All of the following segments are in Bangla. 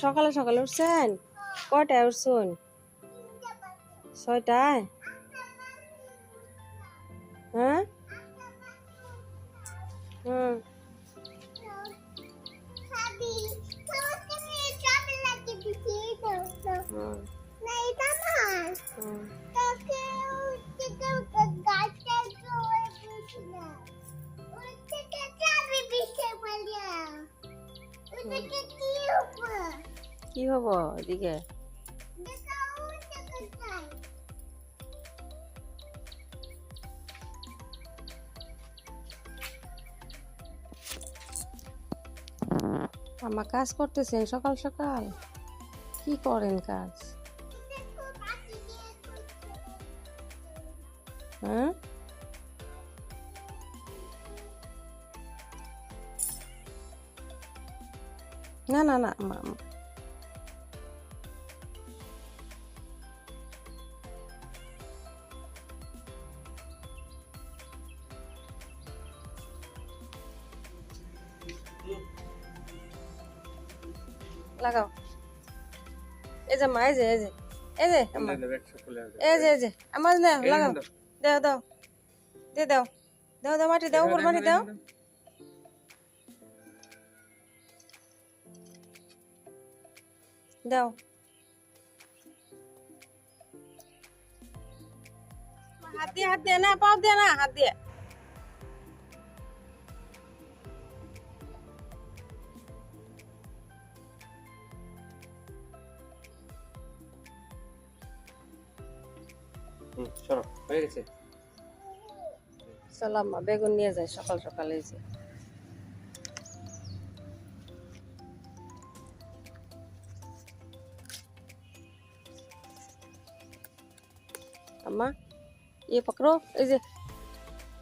সকালে সকালে উঠছেন? কয়টায় উঠছুন? ছয়টায়? হ্যাঁ? হুম হুম হুম। কি হব এদিকে? আমার কাজ করতেছেন সকাল সকাল? কি করেন কাজ? হ্যাঁ? না না না মা- লাগাও। এই যে মা এই যে এই যে এই যে এই যে এই যে আমার না লাগাও। দাও দাও দিয়ে দাও দাও দাও মাটি দাও উপর মাটি দাও। দাও। হাত দিয়ে হাত দিয়ে না পাও দিয়ে না হাত দিয়ে। চলো হয়ে গেছে চলো আম্মা বেগুন নিয়ে যাই সকাল সকালে এই যে अम्मा ये पकड़ो ऐसे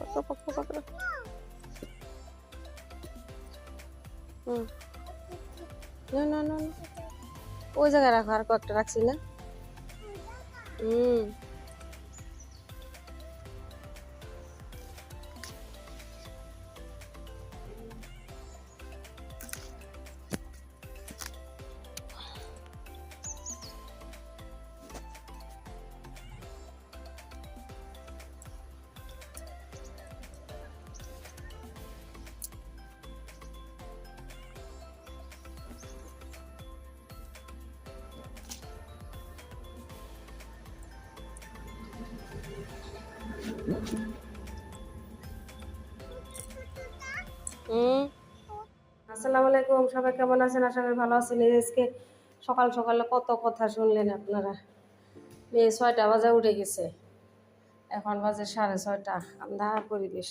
पकड़ो पकड़ो पकड़ो হুম না না না না। ওই জায়গায় রাখো আর কয়েকটা রাখছি না হুম আসসালামু আলাইকুম, সবাই কেমন আছেন? আশা করি ভালো আছেন। আজকে সকাল সকালে কত কথা শুনলেন আপনারা? মেয়ে ছয়টা বাজে উঠে গেছে। এখন বাজে সাড়ে ছয়টা। আন্ধার পরিবেশ।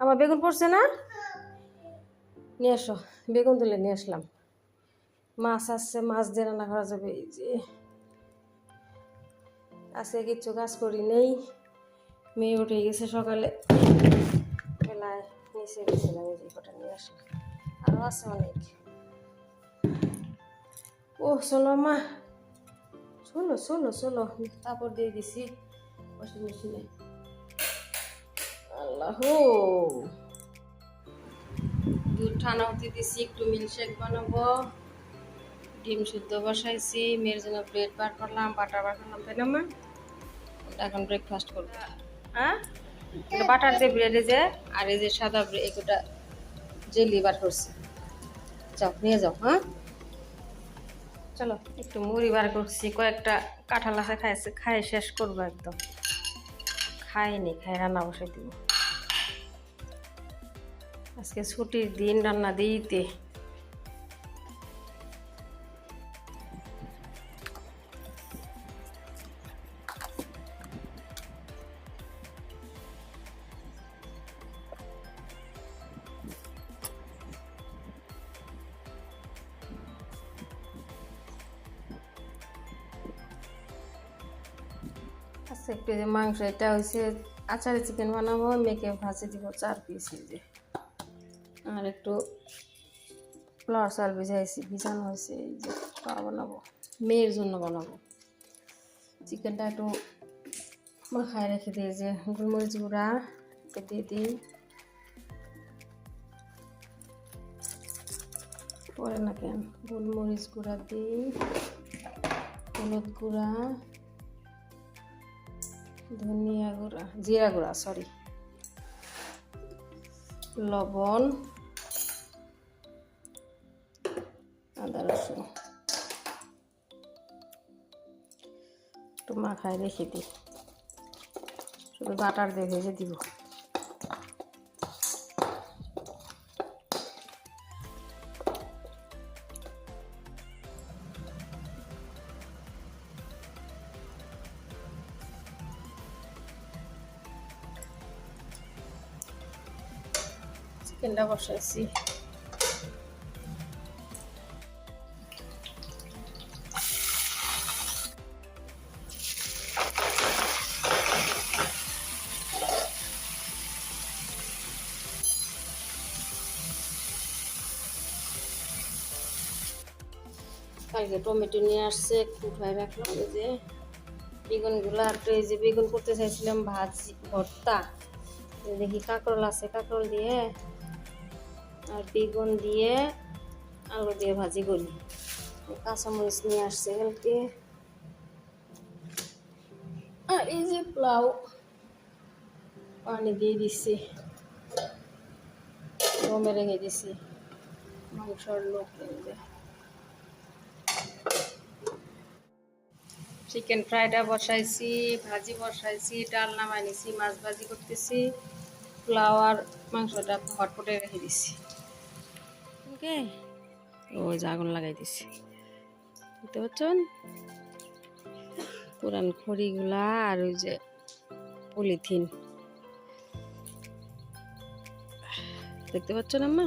আমার বেগুন পড়ছে না? নিয়ে এসো বেগুন তুলে নিয়ে আসলাম। মাছ আসছে মাছ দিয়ে রান্না করা যাবে। এই যে আজকে কিচ্ছু কাজ করি নেই। মেয়ে উঠে গেছে সকালে। বেলায় নিচে গেছিলাম, এই কটা নিয়ে আসলাম আরও আছে অনেক। ও, চলো মা। চলো চলো চলো। কাপড় দিয়ে দিছি ওয়াশিং মেশিনে আল্লাহ। দুধ ঠান্ডা হতে দিছি, একটু মিল্কশেক বানাবো। ডিম শুদ্ধ বসাইছি, মেয়ের জন্য ব্রেড বার করলাম বাটার বার করলাম, তাই না মা? এখন ব্রেকফাস্ট করব। হ্যাঁ? বাটার দিয়ে ব্রেডে যে, আর এই যে সাদা ব্রেড এগুলো জেলি বার করছি। যাও, নিয়ে যাও হ্যাঁ? চলো, একটু মুড়ি বার করছি, কয়েকটা কাঁঠাল আছে খাইছে, খাই শেষ করব একদম। খাইনি, খাই, রান্না বসে দিব। আজকে ছুটির দিন, রান্না দিতে আচ্ছা একটু মাংস এটা হয়েছে আচারে চিকেন বানাবো মেয়েকে ভাজি দিব চার পিস যে আর একটু ফ্লাওয়ার চাল ভিজাইছি ভিজানো হয়েছে এই যে বানাবো মেয়ের জন্য বানাবো চিকেনটা একটু মাখায় রেখে দিই যে গোলমরিচ গুঁড়া একটু দিয়ে দিই পরে না কেন গোলমরিচ গুঁড়া দিই হলুদ গুঁড়া ধনিয়া গুঁড়া, জিরা গুঁড়া সরি লবণ, আদা, রসুন। একটু মাখায় রেখে দিই। শুধু বাটার দিয়ে ভেজে দিব। চিকেনটা বসাইছি। কালকে টমেটো নিয়ে আসছে একটু উঠায় রাখলাম এই যে বেগুনগুলো আর এই যে বেগুন করতে চাইছিলাম ভাজি, ভর্তা। দেখি কাঁকরোল আছে, কাঁকরোল দিয়ে আর বেগুন দিয়ে আলু দিয়ে ভাজি করি। কাঁচামরিচ নিয়ে আসছে কালকে। আর এই যে পোলাও পানি দিয়ে দিচ্ছি গমে রেখে দিছি। মাংসর লোক চিকেন ফ্রাইটা বসাইছি, ভাজি বসাইছি, ডাল নামাই নিছি, মাছ ভাজি করতেছি। ফ্লাওয়ার মাংসটা হটপটে রেখে দিছি। ওকে? ওই যে আগুন লাগাই দিছি। বুঝতে পারছেন পুরান খড়িগুলা আর ওই যে পলিথিন। দেখতে পাচ্ছেন আম্মা?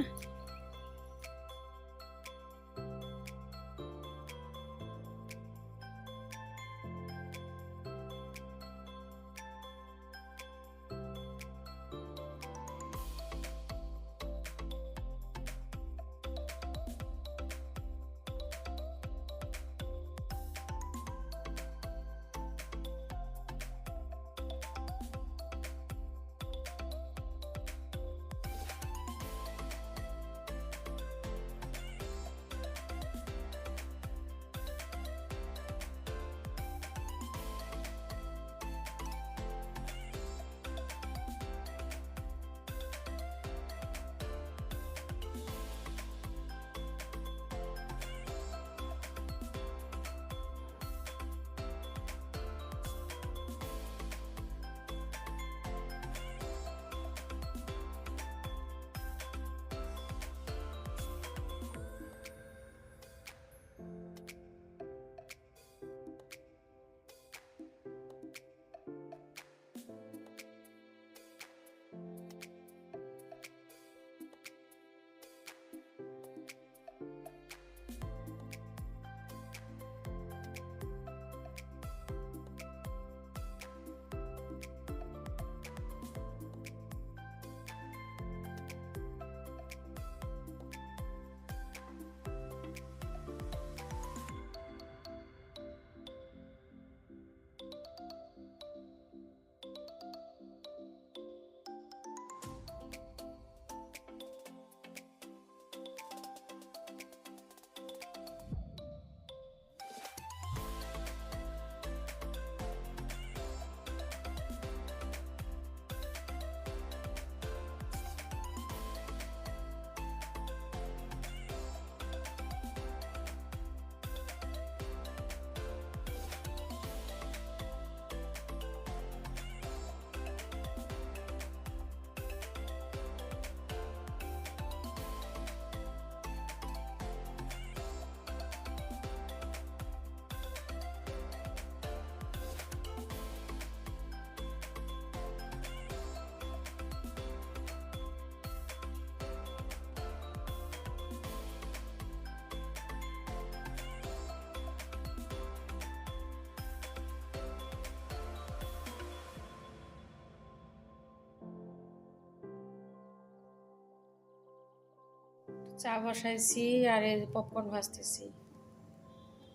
চা বসাইছি আর এই পপকর্ন ভাজতেছি।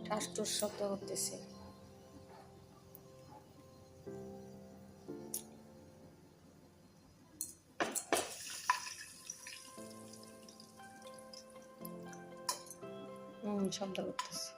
ঠাস টুস শব্দ করতেছে শব্দ করতেছে